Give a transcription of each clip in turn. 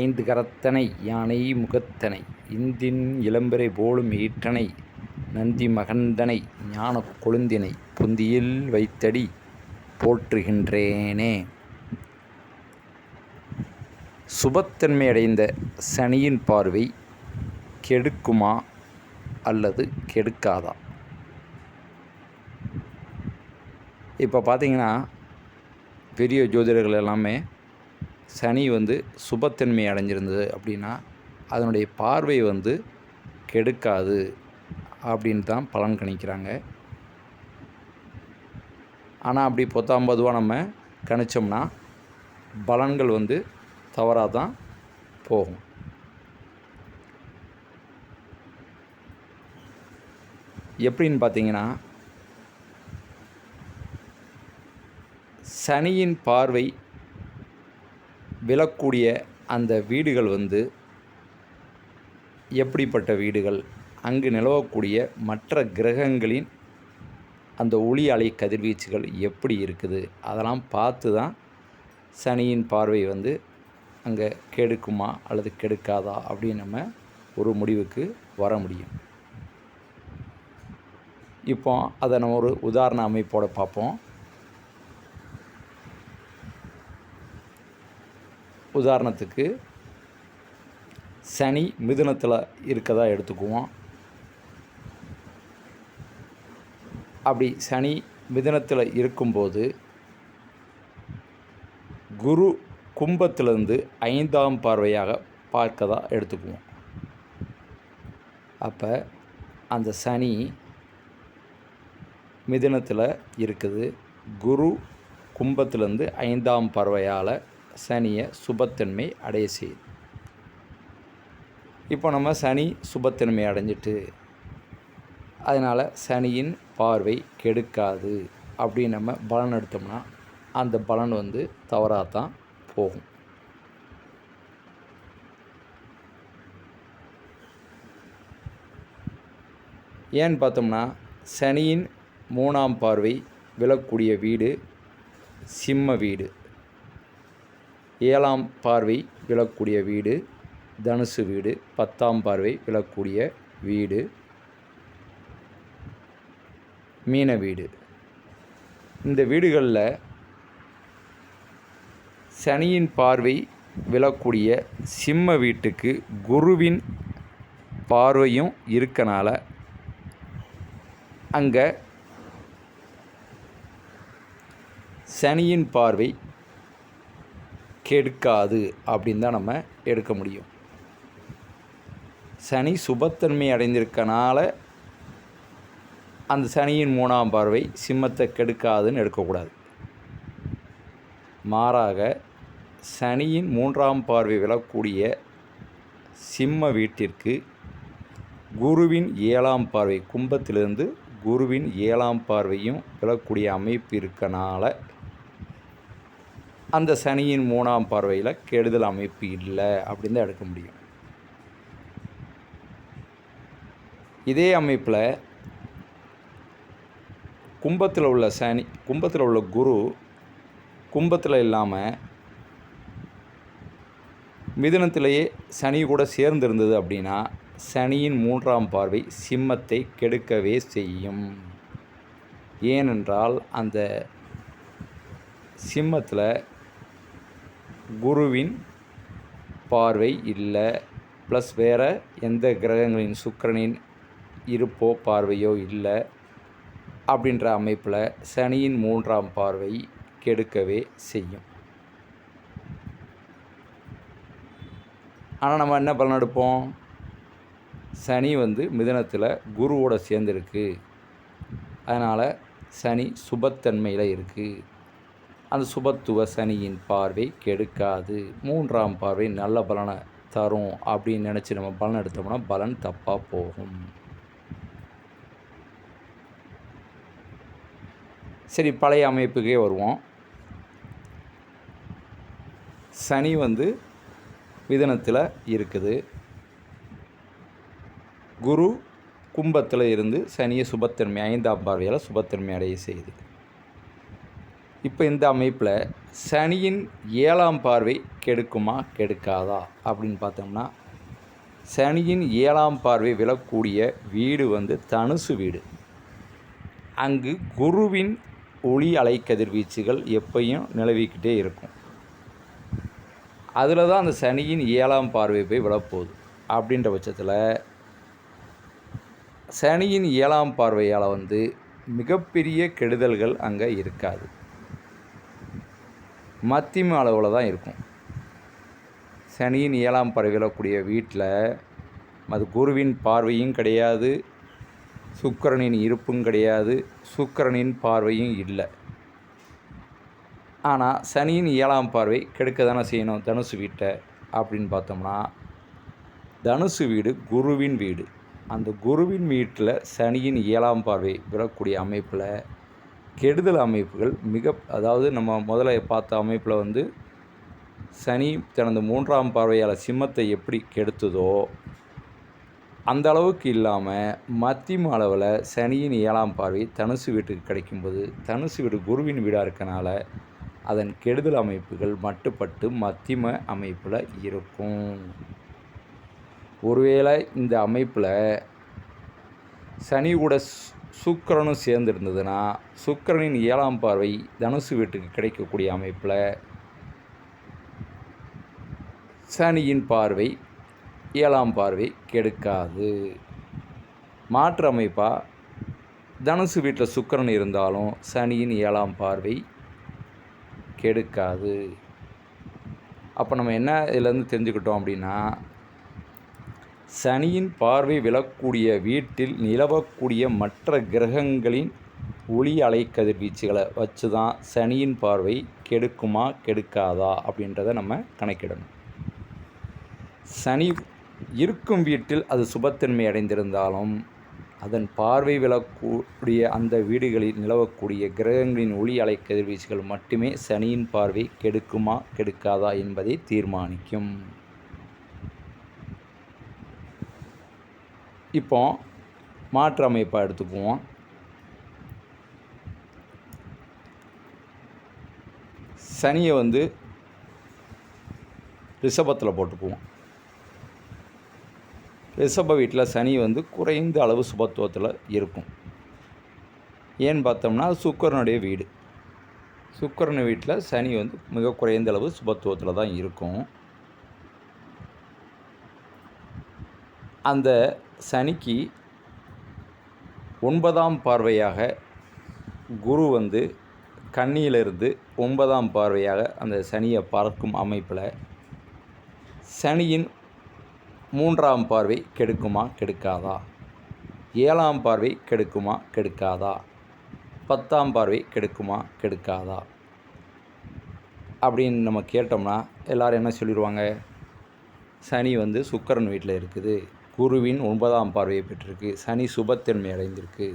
ஐந்து கரத்தனை யானை முகத்தனை இந்தின் இளம்பரை போலும் ஈற்றனை நந்தி மகந்தனை ஞானக் கொழுந்தினை புந்தியில் வைத்தடி போற்றுகின்றேனே. சுபத்தன்மை அடைந்த சனியின் பார்வை கெடுக்குமா அல்லது கெடுக்காதா? இப்போ பார்த்தீங்கன்னா பெரிய ஜோதிடர்கள் எல்லாமே சனி வந்து சுபத்தன்மை அடைஞ்சிருந்தது அப்படின்னா அதனுடைய பார்வை வந்து கெடுக்காது அப்படின்னு தான் பலன் கணிக்கிறாங்க. ஆனால் அப்படி பொத்தாம்பதுவாக நம்ம கணிச்சோம்னா பலன்கள் வந்து தவறாக தான் போகும். எப்படின்னு பார்த்தீங்கன்னா சனியின் பார்வை விழக்கூடிய அந்த வீடுகள் வந்து எப்படிப்பட்ட வீடுகள்? அங்கு நிலவக்கூடிய மற்ற கிரகங்களின் அந்த ஒளி அலை கதிர்வீச்சுகள் எப்படி இருக்குது? அதெல்லாம் பார்த்து தான் சனியின் பார்வை வந்து அங்கே கெடுக்குமா அல்லது கெடுக்காதா அப்படின்னு நம்ம ஒரு முடிவுக்கு வர முடியும். இப்போ அதை நம்ம ஒரு உதாரண அமைப்போட பார்ப்போம். உதாரணத்துக்கு சனி மிதுனத்தில் இருக்கதா எடுத்துக்குவோம். அப்படி சனி மிதுனத்தில் இருக்கும்போது குரு கும்பத்திலிருந்து ஐந்தாம் பார்வையாக பார்க்கதா எடுத்துக்குவோம். அப்போ அந்த சனி மிதுனத்தில் இருக்குது குரு கும்பத்திலேருந்து ஐந்தாம் பார்வையால் சனியை சுபத்தன்மை அடைய செய்யுது இப்போ நம்ம சனி சுபத்தன்மை அடைஞ்சிட்டு அதனால் சனியின் பார்வை கெடுக்காது அப்படின்னு நம்ம பலன் எடுத்தோம்னா அந்த பலன் வந்து தவறாக தான் போகும். ஏன்னு பார்த்தோம்னா சனியின் மூணாம் பார்வை விழக்கூடிய வீடு சிம்ம வீடு. ஏழாம் பார்வை விழக்கூடிய வீடு தனுசு வீடு பத்தாம் பார்வை விழக்கூடிய வீடு மீன வீடு. இந்த வீடுகளில் சனியின் பார்வை விழக்கூடிய சிம்ம வீட்டுக்கு குருவின் பார்வையும் இருக்கனால அங்கே சனியின் பார்வை கெடுக்காது அப்படின்னு தான் நம்ம எடுக்க முடியும். சனி சுபத்தன்மை அடைந்திருக்கனால அந்த சனியின் மூணாம் பார்வை சிம்மத்தை கெடுக்காதுன்னு எடுக்கக்கூடாது. மாறாக சனியின் மூன்றாம் பார்வை விழக்கூடிய சிம்ம வீட்டிற்கு குருவின் ஏழாம் பார்வை கும்பத்திலிருந்து குருவின் ஏழாம் பார்வையும் விழக்கூடிய அமைப்பு இருக்கனால அந்த சனியின் மூணாம் பார்வையில் கெடுதல் அமைப்பு இல்லை அப்படின்னு தான் எடுக்க முடியும். இதே அமைப்பில் கும்பத்தில் உள்ள சனி கும்பத்தில் உள்ள குரு கும்பத்தில் இல்லாமல் மிதுனத்திலேயே சனி கூட சேர்ந்திருந்தது அப்படின்னா சனியின் மூன்றாம் பார்வை சிம்மத்தை கெடுக்கவே செய்யும். ஏனென்றால் அந்த சிம்மத்தில் குருவின் பார்வை இல்லை. ப்ளஸ் வேறு எந்த கிரகங்களின் சுக்கிரனின் இருப்போ பார்வையோ இல்லை அப்படின்ற அமைப்பில் சனியின் மூன்றாம் பார்வை கெடுக்கவே செய்யும். ஆனால் நம்ம என்ன பலன் எடுப்போம்? சனி வந்து மிதனத்தில் குருவோட சேர்ந்துருக்கு. அதனால் சனி சுபத்தன்மையில் இருக்குது அந்த சுபத்துவ சனியின் பார்வை கெடுக்காது. மூன்றாம் பார்வை நல்ல பலனை தரும் அப்படின்னு நினச்சி நம்ம பலன் எடுத்தோம்னா பலன் தப்பாக போகும். சரி பழைய அமைப்புக்கே வருவோம். சனி வந்து விதனத்தில் இருக்குது. குரு கும்பத்தில் இருந்து சனியை சுபத்தன்மை ஐந்தாம் பார்வையால் சுபத்தன்மை அடைய செய்யுது. இப்போ இந்த அமைப்பில் சனியின் ஏழாம் பார்வை கெடுக்குமா கெடுக்காதா அப்படின்னு பார்த்தோம்னா சனியின் ஏழாம் பார்வை விழக்கூடிய வீடு வந்து தனுசு வீடு. அங்கு குருவின் ஒளி அலை கதிர்வீச்சுகள் எப்பையும் நிலவிக்கிட்டே இருக்கும். அதில் தான் அந்த சனியின் ஏழாம் பார்வை போய் விழப்போகுது. அப்படின்ற பட்சத்தில் சனியின் ஏழாம் பார்வையால் வந்து மிகப்பெரிய கெடுதல்கள் அங்கே இருக்காது. மத்தியம அளவில் தான் இருக்கும். சனியின் ஏழாம் பார்வை விழக்கூடிய வீட்டில் அது குருவின் பார்வையும் கிடையாது சுக்கிரனின் இருப்பும் கிடையாது சுக்கிரனின் பார்வையும் இல்லை. ஆனால் சனியின் ஏழாம் பார்வை கெடுக்க தானே செய்யணும் தனுசு வீட்டை அப்படின்னு பார்த்தோம்னா தனுசு வீடு குருவின் வீடு. அந்த குருவின் வீட்டில் சனியின் ஏழாம் பார்வை விழக்கூடிய அமைப்பில் கெடுதல் அமைப்புகள் மிக அதாவது நம்ம முதல்ல பார்த்த அமைப்பில் வந்து சனி தனது மூன்றாம் பார்வையால் சிம்மத்தை எப்படி கெடுத்ததோ அந்த அளவுக்கு இல்லாமல் மத்தியம அளவில் சனியின் ஏழாம் பார்வை தனுசு வீட்டுக்கு கிடைக்கும்போது தனுசு வீடு குருவின் வீடாக இருக்கனால அதன் கெடுதல் அமைப்புகள் மட்டுப்பட்டு மத்தியம அமைப்பில் இருக்கும். ஒருவேளை இந்த அமைப்பில் சனி கூட சுக்கரனும் சேர்ந்துருந்ததுன்னா சுக்கரனின் ஏழாம் பார்வை தனுசு வீட்டுக்கு கிடைக்கக்கூடிய அமைப்பில் சனியின் பார்வை ஏழாம் பார்வை கெடுக்காது. மாற்று அமைப்பாக தனுசு வீட்டில் சுக்கரன் இருந்தாலும் சனியின் ஏழாம் பார்வை கெடுக்காது. அப்போ நம்ம என்ன இதிலேருந்து தெரிஞ்சுக்கிட்டோம் அப்படின்னா சனியின் பார்வை விழக்கூடிய வீட்டில் நிலவக்கூடிய மற்ற கிரகங்களின் ஒளி அலை கதிர்வீச்சுகளை வச்சு தான் சனியின் பார்வை கெடுக்குமா கெடுக்காதா அப்படின்றத நம்ம கணக்கிடணும். சனி இருக்கும் வீட்டில் அது சுபத்தன்மை அடைந்திருந்தாலும் அதன் பார்வை விழக்கூடிய அந்த வீடுகளில் நிலவக்கூடிய கிரகங்களின் ஒளி அலை கதிர்வீச்சுகள் மட்டுமே சனியின் பார்வை கெடுக்குமா கெடுக்காதா என்பதை தீர்மானிக்கும். இப்போ மாற்று அமைப்பாக எடுத்துக்குவோம். சனியை வந்து ரிஷபத்தில் போட்டுக்குவோம். ரிஷப வீட்டில் சனி வந்து குறைந்த அளவு சுபத்துவத்தில் இருக்கும். ஏன்னு பார்த்தோம்னா அது சுக்கரனுடைய வீடு. சுக்கரன் வீட்டில் சனி வந்து மிக குறைந்த அளவு சுபத்துவத்தில் தான் இருக்கும். அந்த சனிக்கு ஒன்பதாம் பார்வையாக குரு வந்து கண்ணியிலிருந்து ஒன்பதாம் பார்வையாக அந்த சனியை பார்க்கும் அமைப்பில் சனியின் மூன்றாம் பார்வை கெடுக்குமா கெடுக்காதா? ஏழாம் பார்வை கெடுக்குமா கெடுக்காதா? பத்தாம் பார்வை கெடுக்குமா கெடுக்காதா? அப்படின்னு நம்ம கேட்டோம்னா எல்லோரும் என்ன சொல்லிடுவாங்க? சனி வந்து சுக்கரன் வீட்டில் இருக்குது. குருவின் ஒன்பதாம் பார்வையை பெற்றிருக்கு. சனி சுபத்தன்மை அடைந்திருக்கு.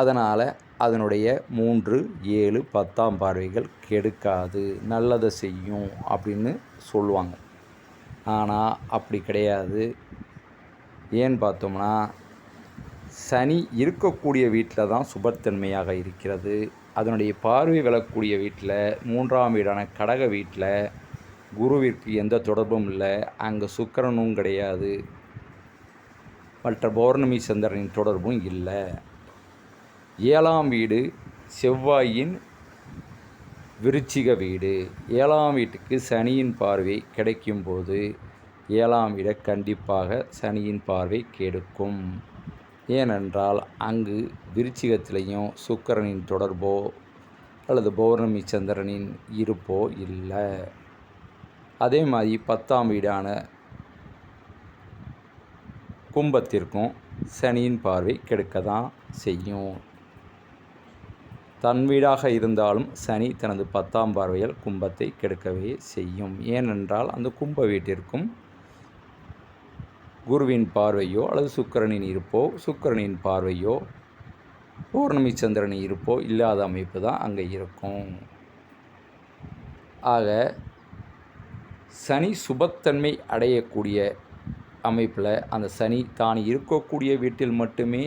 அதனால் அதனுடைய மூன்று ஏழு பத்தாம் பார்வைகள் கெடுக்காது நல்லதை செய்யும் அப்படின்னு சொல்லுவாங்க. ஆனால் அப்படி கிடையாது. ஏன்னு பார்த்தோம்னா சனி இருக்கக்கூடிய வீட்டில் தான் சுபத்தன்மையாக இருக்கிறது. அதனுடைய பார்வை விழக்கூடிய வீட்டில் மூன்றாம் வீடான கடக வீட்டில் குருவிற்கு எந்த தொடர்பும் இல்லை. அங்கே சுக்கரனும் கிடையாது. மற்ற பௌர்ணமி சந்திரனின் தொடர்பும் இல்லை. ஏழாம் வீடு செவ்வாயின் விருச்சிக வீடு. ஏழாம் வீட்டுக்கு சனியின் பார்வை கிடைக்கும்போது ஏழாம் வீடை கண்டிப்பாக சனியின் பார்வை கெடுக்கும். ஏனென்றால் அங்கு விருச்சிகத்திலையும் சுக்கரனின் தொடர்போ அல்லது பௌர்ணமி சந்திரனின் இருப்போ இல்லை. அதே மாதிரி பத்தாம் வீடான கும்பத்திற்கும் சனியின் பார்வை கெடுக்க தான் செய்யும். தன் வீடாக இருந்தாலும் சனி தனது பத்தாம் பார்வையால் கும்பத்தை கெடுக்கவே செய்யும். ஏனென்றால் அந்த கும்ப வீட்டிற்கும் குருவின் பார்வையோ அல்லது சுக்கரனின் இருப்போ சுக்கரனின் பார்வையோ பௌர்ணமி சந்திரன் இருப்போ இல்லாத அமைப்பு தான் அங்கே இருக்கும். ஆக சனி சுபத்தன்மை அடையக்கூடிய அமைப்பில் அந்த சனி தான் இருக்கக்கூடிய வீட்டில் மட்டுமே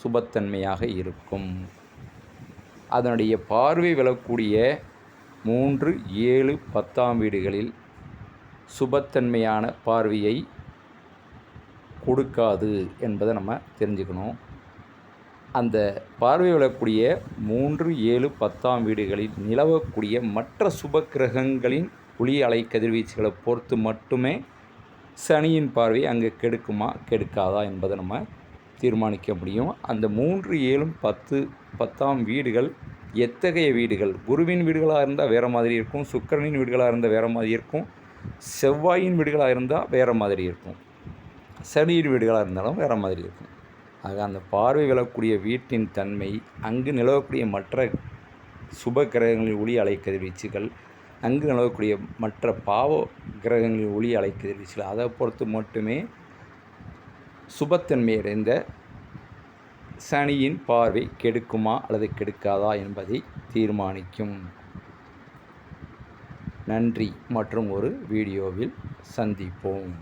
சுபத்தன்மையாக இருக்கும். அதனுடைய பார்வை விழக்கூடிய மூன்று ஏழு பத்தாம் வீடுகளில் சுபத்தன்மையான பார்வையை கொடுக்காது என்பதை நம்ம தெரிஞ்சுக்கணும். அந்த பார்வை விழக்கூடிய மூன்று ஏழு பத்தாம் வீடுகளில் நிலவக்கூடிய மற்ற சுப கிரகங்களின் ஒளி அலை கதிர்வீச்சுகளை பொறுத்து மட்டுமே சனியின் பார்வை அங்கே கெடுக்குமா கெடுக்காதா என்பதை நம்ம தீர்மானிக்க முடியும். அந்த மூன்று ஏழும் பத்து பத்தாம் வீடுகள் எத்தகைய வீடுகள்? குருவின் வீடுகளாக இருந்தால் வேறு மாதிரி இருக்கும் சுக்கரனின் வீடுகளாக இருந்தால் வேறு மாதிரி இருக்கும் செவ்வாயின் வீடுகளாக இருந்தால் வேறு மாதிரி இருக்கும் சனியின் வீடுகளாக இருந்தாலும் வேறு மாதிரி இருக்கும். ஆக அந்த பார்வை விழக்கூடிய வீட்டின் தன்மை அங்கு நிலவக்கூடிய மற்ற சுப கிரகங்களின் ஒளி அலைக்கதிர்வீச்சுகள் அங்கு நிலவக்கூடிய மற்ற பாவ கிரகங்களின் ஒளி அழைக்கிறீர்கள் அதை பொறுத்து மட்டுமே சுபத்தன்மை அடைந்த சனியின் பார்வை கெடுக்குமா அல்லது கெடுக்காதா என்பதை தீர்மானிக்கும். நன்றி. மற்றும் ஒரு வீடியோவில் சந்திப்போம்.